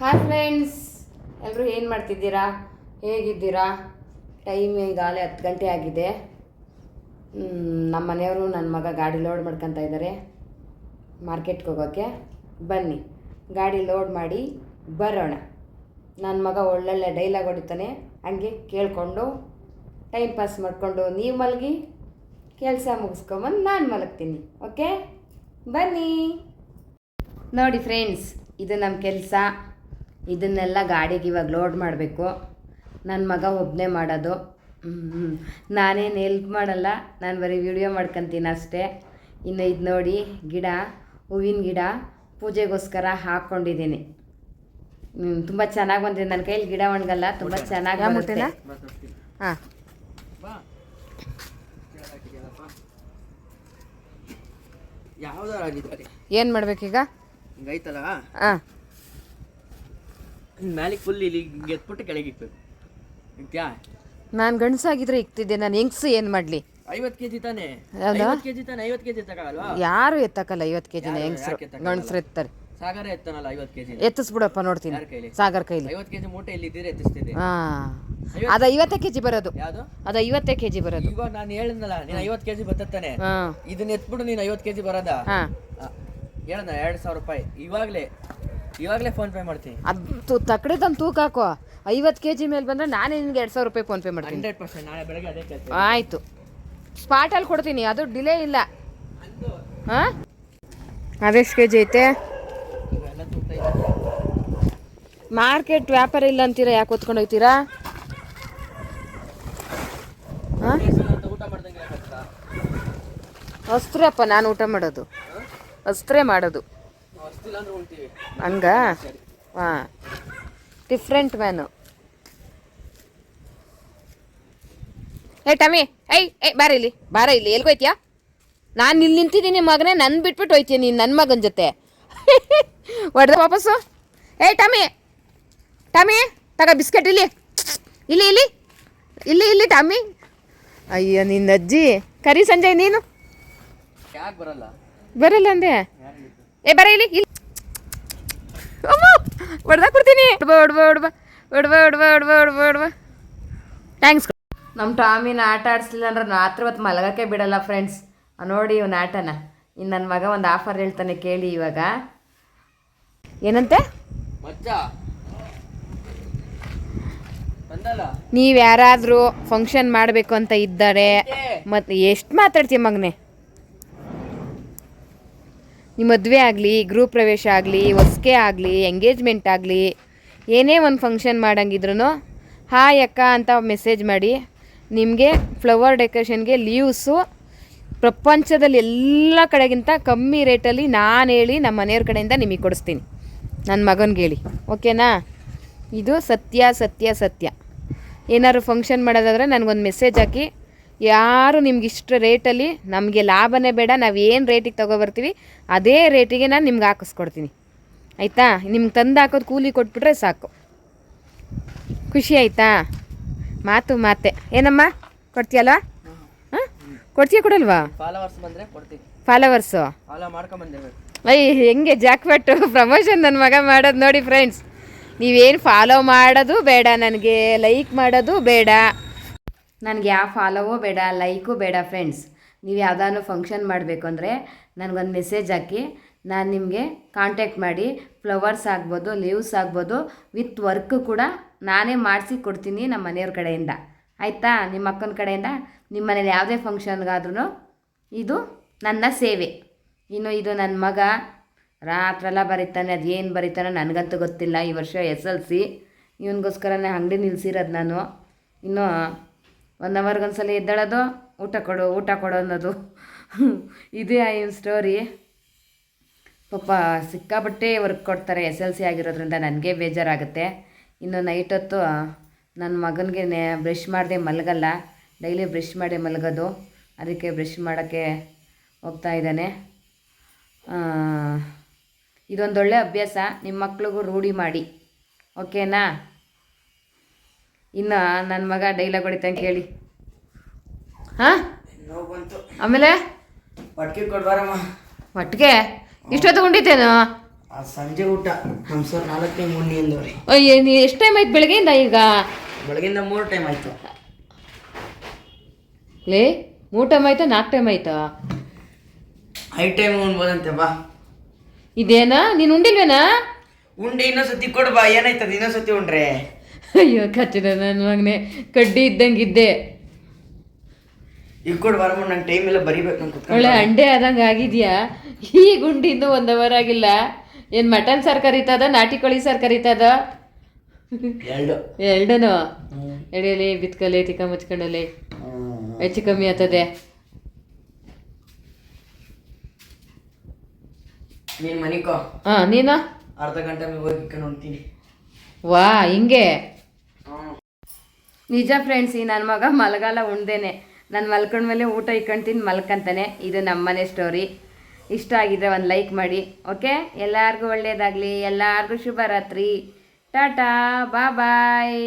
Hi friends ಎಲ್ಲರೂ ಏನು ಮಾಡ್ತಿದ್ದೀರಾ? ಹೇಗಿದ್ದೀರಾ? ಟೈಮ್ ಈಗಾಗಲೇ ಹತ್ತು ಗಂಟೆ ಆಗಿದೆ. ನಮ್ಮ ಮನೆಯವರು ನನ್ನ ಮಗ ಗಾಡಿ ಲೋಡ್ ಮಾಡ್ಕೊತಾ ಇದ್ದಾರೆ ಮಾರ್ಕೆಟ್ಗೆ ಹೋಗೋಕ್ಕೆ ಬನ್ನಿ. ಗಾಡಿ ಲೋಡ್ ಮಾಡಿ ಬರೋಣ. ನನ್ನ ಮಗ ಒಳ್ಳೊಳ್ಳೆ ಡೈಲಾಗ್ ಹೊಡಿತಾನೆ. ಹಂಗೆ ಕೇಳಿಕೊಂಡು ಟೈಮ್ ಪಾಸ್ ಮಾಡಿಕೊಂಡು ನೀವು ಮಲಗಿ, ಕೆಲಸ ಮುಗಿಸ್ಕೊಂಬಂದು ನಾನು ಮಲಗ್ತೀನಿ. ಓಕೆ ಬನ್ನಿ. ನೋಡಿ ಫ್ರೆಂಡ್ಸ್ ಇದು ನಮ್ಮ ಕೆಲಸ. ಇದನ್ನೆಲ್ಲ ಗಾಡಿಗೆ ಇವಾಗ ಲೋಡ್ ಮಾಡಬೇಕು. ನನ್ನ ಮಗ ಒಬ್ಬನೇ ಮಾಡೋದು. ನಾನೇನು ಎಲ್ಪ್ ಮಾಡಲ್ಲ ನಾನು ಬರೀ ವಿಡಿಯೋ ಮಾಡ್ಕೊತೀನಿ ಅಷ್ಟೇ. ಇನ್ನು ಇದು ನೋಡಿ ಗಿಡ ಹೂವಿನ ಗಿಡ ಪೂಜೆಗೋಸ್ಕರ ಹಾಕ್ಕೊಂಡಿದ್ದೀನಿ ತುಂಬ ಚೆನ್ನಾಗಿ ಬಂದಿದೆ. ನನ್ನ ಕೈಯಲ್ಲಿ ಗಿಡ ಒಣಗಲ್ಲ ತುಂಬ ಚೆನ್ನಾಗಿ ಬರುತ್ತೆ. ಹಾಂ. ಏನು ಮಾಡ್ಬೇಕೀಗ? ಹಿಂಗೈತಲ್ಲ? ಹಾಂ. ಮ್ಯಾಲಿಗೆ ಫುಲ್ ಇಲ್ಲಿ ಎತ್ಬಿಟ್ಟು ಕೆಳಗೆ ಇಕ್ಬೇಕು. ಇಕ್ತ್ಯಾ ನಾನು ಗಂಡಸಾಗಿದ್ರೆ ಇಕ್ತಿದ್ದೆ ನಾನು ಹೆಂಗ್ಸು ಏನು ಮಾಡಲಿ? ಐವತ್ತು ಕೆಜಿ ತಾನೆ? ಹೌದಾ? ಐವತ್ತು ಕೆಜಿ ತಾನೆ? ಐವತ್ತು ಕೆಜಿ ತಗೊಳಲ್ವಾ ಯಾರು ಎತ್ತಕ್ಕಲ್ಲ ಐವತ್ತು ಕೆ ಜಿನ ಹೆಂಗಸರು ಗಂಡಸ್ರು ಎತ್ತಾರೆ. ಸಾಗರ ಎತ್ತನಲ್ಲ ಐವತ್ತು ಕೆಜಿ? ಎತ್ತಿಸ್ಬಿಡಪ್ಪ ನೋಡ್ತೀನಿ. ಯಾರ ಕೈಲಿ? ಸಾಗರ್ ಕೈಲಿ. ಐವತ್ತು ಕೆಜಿ ಮೂಟೆ ಇಲ್ಲಿ ಇದ್ದೀರಿ ಎತ್ತಿಸ್ತಿದ್ದೆ. ಹಾಂ. ಅದು ಐವತ್ತೇ ಕೆ ಜಿ ಬರೋದು. ಯಾವುದು? ಅದು ಐವತ್ತೇ ಕೆ ಜಿ ಬರೋದು. ಇವಾಗ ನಾನು ಹೇಳಿದ್ನಲ್ಲ ನೀನು ಐವತ್ತು ಕೆಜಿ ಬತ್ತತ್ತಾನೆ ಹಾಂ. ಇದನ್ನ ಎತ್ಬಿಡು ನೀನು ಐವತ್ತು ಕೆಜಿ ಬರೋದಾ? ಹಾಂ. ಹೇಳಣ್ಣ ಎರಡು ಸಾವಿರ ರೂಪಾಯಿ. ಇವಾಗಲೇ ಇವಾಗಲೇ ಫೋನ್ ಪೇ ಮಾಡ್ತೀನಿ. ಅದು ತಕ್ಕಡಿ ತಂದು ತೂಕ ಹಾಕೋ. ಐವತ್ತು ಕೆ ಜಿ ಮೇಲೆ ಬಂದರೆ ನಾನೇ ನಿನ್ಗೆ ಎರಡು ಸಾವಿರ ರೂಪಾಯಿ ಫೋನ್ಪೇ ಮಾಡ್ತೀನಿ. ಹಂಡ್ರೆಡ್ ಪರ್ಸೆಂಟ್ ನಾಳೆ ಬೆಳಗ್ಗೆ ಅದೇ ಕೆಲಸ ಆಯಿತು. ಸ್ಪಾಟಲ್ಲಿ ಕೊಡ್ತೀನಿ ಅದು ಡಿಲೇ ಇಲ್ಲ. ಹಾಂ? ಅದೆಷ್ಟು ಕೆ ಜಿ ಐತೆ. ಮಾರ್ಕೆಟ್ ವ್ಯಾಪಾರ ಇಲ್ಲ ಅಂತೀರಾ ಯಾಕೆ ಹೊತ್ಕೊಂಡು ಹೋಗ್ತೀರಾ ಹಾಂ? ಅಂತ ಊಟ ಮಾಡ್ದಂಗೆ ಇರಕ್ಕಾಗ್ತದಾ? ಅಸ್ತ್ರೆ ಅಪ್ಪ ನಾನು ಊಟ ಮಾಡೋದು. ಅಸ್ತ್ರೇ ಮಾಡೋದು ನಾವು ಅಷ್ಟಿಲ್ಲ ಅಂದ್ರೆ ಉಳ್ತೀವಿ ಹಂಗ? ಹಾಂ ಡಿಫ್ರೆಂಟ್ ಮ್ಯಾನು ಏ ಟಮಿ ಏಯ್ ಏಯ್ ಬಾರ ಇಲ್ಲಿ ಬಾರ ಇಲ್ಲಿ ಎಲ್ಗೋಯ್ತೀಯಾ ನಾನು ಇಲ್ಲಿ ನಿಂತಿದ್ದೀನಿ ಮಗನೇ ನನ್ನ ಬಿಟ್ಬಿಟ್ಟು ಹೋಯ್ತೀನಿ ನೀನು ನನ್ನ ಮಗನ ಜೊತೆ? ಹೊಡೆದ ವಾಪಸ್ಸು? ಏಯ್ ಟಮಿ ಟಮಿ ತಗ ಬಿಸ್ಕೆಟ್ ಇಲ್ಲಿ. ಇಲ್ಲಿ ಇಲ್ಲಿ ಇಲ್ಲಿ ಇಲ್ಲಿ ಟಮಿ ಅಯ್ಯೋ ನಿನ್ನ ಅಜ್ಜಿ. ಕರಿ ಸಂಜಯ್ ನೀನು? ಬರಲ್ಲ? ಅಂದೆ? ಏ ಬರ ಇಲ್ಲಿ. ಥ್ಯಾಂಕ್ಸ್ ನಮ್ಮ ಟಾಮಿನ ಆಟ ಆಡಿಸ್ಲಿಲ್ಲ ಅಂದ್ರೆ ರಾತ್ರಿ ಹೊತ್ತು ಮಲಗಕ್ಕೆ ಬಿಡಲ್ಲ ಫ್ರೆಂಡ್ಸ್ ನೋಡಿ ಇವನ ಆಟನ. ಇನ್ ನನ್ನ ಮಗ ಒಂದು ಆಫರ್ ಹೇಳ್ತಾನೆ ಕೇಳಿ ಇವಾಗ. ಏನಂತೆ? ನೀವ್ ಯಾರಾದ್ರೂ ನೀವು ಯಾರಾದರೂ ಫಂಕ್ಷನ್ ಮಾಡಬೇಕು ಅಂತ ಇದ್ದಾರೆ. ಮತ್ತೆ ಎಷ್ಟು ಮಾತಾಡ್ತೀಯ ಮಗನೇ? ನಿಮ್ಮ ಮದುವೆ ಆಗಲಿ ಗೃಹ ಪ್ರವೇಶ ಆಗಲಿ ಹೊಸ್ಕೆ ಆಗಲಿ ಎಂಗೇಜ್ಮೆಂಟ್ ಆಗಲಿ ಏನೇ ಒಂದು ಫಂಕ್ಷನ್ ಮಾಡಂಗಿದ್ರು ಹಾಯ್ ಅಕ್ಕ ಅಂತ ಮೆಸೇಜ್ ಮಾಡಿ, ನಿಮಗೆ ಫ್ಲವರ್ ಡೆಕೋರೇಷನ್ಗೆ ಲೀವ್ಸು ಪ್ರಪಂಚದಲ್ಲಿ ಎಲ್ಲ ಕಡೆಗಿಂತ ಕಮ್ಮಿ ರೇಟಲ್ಲಿ ನಾನು ಹೇಳಿ ನಮ್ಮ ಮನೆಯವ್ರ ಕಡೆಯಿಂದ ನಿಮಗೆ ಕೊಡಿಸ್ತೀನಿ. ನನ್ನ ಮಗನಿಗೆ ಹೇಳಿ. ಓಕೆನಾ? ಇದು ಸತ್ಯ ಸತ್ಯ ಸತ್ಯ. ಏನಾದ್ರು ಫಂಕ್ಷನ್ ಮಾಡೋದಾದರೆ ನನಗೊಂದು ಮೆಸೇಜ್ ಹಾಕಿ, ಯಾರು ನಿಮ್ಗೆ ಇಷ್ಟು ರೇಟಲ್ಲಿ ನಮಗೆ ಲಾಭನೇ ಬೇಡ, ನಾವು ಏನು ರೇಟಿಗೆ ತೊಗೊಬರ್ತೀವಿ ಅದೇ ರೇಟಿಗೆ ನಾನು ನಿಮ್ಗೆ ಹಾಕಿಸ್ಕೊಡ್ತೀನಿ. ಆಯಿತಾ? ನಿಮ್ಗೆ ತಂದು ಹಾಕೋದು ಕೂಲಿ ಕೊಟ್ಬಿಟ್ರೆ ಸಾಕು. ಖುಷಿ ಆಯಿತಾ? ಮಾತು ಮಾತೆ. ಏನಮ್ಮ? ಕೊಡ್ತೀಯಲ್ವಾ? ಹಾಂ? ಕೊಡ್ತೀಯ ಕೊಡಲ್ವಾ? ಫಾಲೋವರ್ಸ್ ಬಂದ್ರೆ ಕೊಡ್ತೀವಿ ಫಾಲೋವರ್ಸು? ಫಾಲೋ ಮಾಡ್ಕೊಂಬಂದಿರ್ಬೇಕು ಅಯ್ಯ ಹೆಂಗೆ ಜಾಕ್ಪಟ್ಟು ಪ್ರಮೋಷನ್ ನನ್ನ ಮಗ ಮಾಡೋದು ನೋಡಿ ಫ್ರೆಂಡ್ಸ್ ನೀವೇನು ಫಾಲೋ ಮಾಡೋದು ಬೇಡ ನನಗೆ ಲೈಕ್ ಮಾಡೋದು ಬೇಡ. ನನಗೆ ಯಾವ ಫಾಲೋವೂ ಬೇಡ ಲೈಕು ಬೇಡ ಫ್ರೆಂಡ್ಸ್ ನೀವು ಯಾವುದಾದ್ರು ಫಂಕ್ಷನ್ ಮಾಡಬೇಕು ಅಂದರೆ ನನಗೊಂದು ಮೆಸೇಜ್ ಹಾಕಿ. ನಾನು ನಿಮಗೆ ಕಾಂಟ್ಯಾಕ್ಟ್ ಮಾಡಿ ಫ್ಲವರ್ಸ್ ಆಗ್ಬೋದು ಲೀವ್ಸ್ ಆಗ್ಬೋದು ವಿತ್ ವರ್ಕ್ ಕೂಡ ನಾನೇ ಮಾಡಿಸಿ ಕೊಡ್ತೀನಿ ನಮ್ಮ ಮನೆಯವ್ರ ಕಡೆಯಿಂದ. ಆಯಿತಾ? ನಿಮ್ಮ ಅಕ್ಕನ ಕಡೆಯಿಂದ? ನಿಮ್ಮ ಮನೇಲಿ ಯಾವುದೇ ಫಂಕ್ಷನ್ಗಾದ್ರೂ ಇದು ನನ್ನ ಸೇವೆ. ಇನ್ನು ಇದು ನನ್ನ ಮಗ ರಾತ್ರೆಲ್ಲ ಬರೀತಾನೆ, ಅದು ಏನು ಬರೀತಾನೋ ನನಗಂತೂ ಗೊತ್ತಿಲ್ಲ ಈ ವರ್ಷ ಎಸ್ ಎಲ್ ಸಿ. ಇವನಿಗೋಸ್ಕರನೇ ಅಂಗಡಿ ನಿಲ್ಸಿರೋದು ನಾನು. ಇನ್ನು ಒನ್ ಅವರ್ಗೊಂದ್ಸಲ ಎದ್ದೇಳೋದು, ಊಟ ಕೊಡು ಊಟ ಕೊಡು ಅನ್ನೋದು. ಇದೇ ಇವನ್ ಸ್ಟೋರಿ ಪಾಪ ಸಿಕ್ಕಾಪಟ್ಟೆ ವರ್ಕ್ ಕೊಡ್ತಾರೆ ಎಸ್ ಎಲ್ ಸಿ ಆಗಿರೋದ್ರಿಂದ ನನಗೆ ಬೇಜಾರಾಗುತ್ತೆ. ಇನ್ನು ನೈಟ್ ಹೊತ್ತು ನನ್ನ ಮಗನಿಗೆ ಬ್ರಷ್ ಮಾಡದೆ ಮಲಗಲ್ಲ. ಡೈಲಿ ಬ್ರಷ್ ಮಾಡಿ ಮಲಗೋದು. ಅದಕ್ಕೆ ಬ್ರಷ್ ಮಾಡೋಕ್ಕೆ ಹೋಗ್ತಾ ಇದ್ದಾನೆ. ಇದೊಂದೊಳ್ಳೆ ಅಭ್ಯಾಸ. ನಿಮ್ಮ ಮಕ್ಳಿಗೂ ರೂಢಿ ಮಾಡಿ. ಓಕೆನಾ? ಇನ್ನು ನನ್ನ ಮಗ ಡೈಲಾಗ್ ಹೊಡಿತಾನೆ ಕೇಳಿ ಹಾಂ? ಆಮೇಲೆ? ಒಟ್ಟಿಗೆ? ಇಷ್ಟೊತ್ತು ಉಂಡಿತೇನು ಆ ಸಂಜೆ ಊಟ ನಮ್ಮ ಸರ್ ನಾಲ್ಕನೇ ಮುನ್ನಿ ಅಂದವ್ರಿ. ನೀ ಎಷ್ಟು ಟೈಮ್ ಆಯ್ತು ಬೆಳಗ್ಗೆಯಿಂದ ಈಗ? ಬೆಳಗಿಂದ ಮೂರು ಟೈಮ್ ಆಯ್ತು. ಲೇ ಮೂರು ಟೈಮ್ ಆಯ್ತಾ ನಾಲ್ಕು ಟೈಮ್ ಆಯ್ತಾ? ಐದು ಟೈಮ್ ಉಣ್ಬೋದಂತೆ ಬಾ. ಇದೇನಾ? ನೀನು ಉಂಡಿಲ್ವೇನಾ? ಉಂಡೆ ಇನ್ನೊಂದ್ಸತಿ ಕೊಡು ಬಾ ಏನಾಯ್ತದ ಇನ್ನೊಂದ್ಸತಿ ಉಂಡ್ರೆ? ಅಯ್ಯೋ ಕಚ್ಚಿದ ನನ್ನ ಮಗನೇ ಕಡ್ಡಿ ಇದ್ದಂಗಿದ್ದೆ ಈಗ ಕೊಡು ಬರಮ್ಮ ನಂಗೆ ಟೈಮ್ ಎಲ್ಲ ಬರಿಬೇಕು ನಂಗೆ ಒಳ್ಳೆ ಕುತ್ಕೊಂಡು ಅಂಡೆ ಆದಂಗೆ ಆಗಿದ್ಯಾ? ಈ ಗುಂಡಿ ಇನ್ನೂ ಒಂದು ಅವರ್ ಆಗಿಲ್ಲ. ಏನು ಮಟನ್ ಸಾರು ಕರಿತದ ನಾಟಿ ಕೋಳಿ ಸಾರು ಕರಿತದ? ಎರಡು. ಎರಡನು? ಎಡೆಯಲ್ಲಿ ಬಿತ್ಕಲೆ ತಿಕ್ಕ ಮುಚ್ಕೊಂಡಲೆ. ಹೆಚ್ಚು ಕಮ್ಮಿ ಆಗ್ತದೆ ನೀನು ಮನಿಕೋ ಹಾಂ ನೀನು? ಅರ್ಧ ಗಂಟೆ ಮೇಲೆ ಹೋಗಿ ಇಟ್ಕೊಂಡು ಹೋಗ್ತೀನಿ. ವಾ ಹಿಂಗೆ? ನಿಜ ಫ್ರೆಂಡ್ಸ್ ಈ ನನ್ನ ಮಗ ಮಲಗಾಲ ಉಣ್ದೇನೆ. ನಾನು ಮಲ್ಕೊಂಡ್ಮೇಲೆ ಊಟ ಇಕ್ಕೊಂತೀನಿ ಮಲ್ಕಂತಾನೆ. ಇದು ನಮ್ಮನೆ ಸ್ಟೋರಿ ಇಷ್ಟ ಆಗಿದ್ರೆ ಒಂದು ಲೈಕ್ ಮಾಡಿ ಓಕೆ ಎಲ್ಲರಿಗೂ ಒಳ್ಳೆಯದಾಗಲಿ ಎಲ್ಲರಿಗೂ ಶುಭರಾತ್ರಿ. ಟಾಟಾ ಬಾ ಬಾಯ್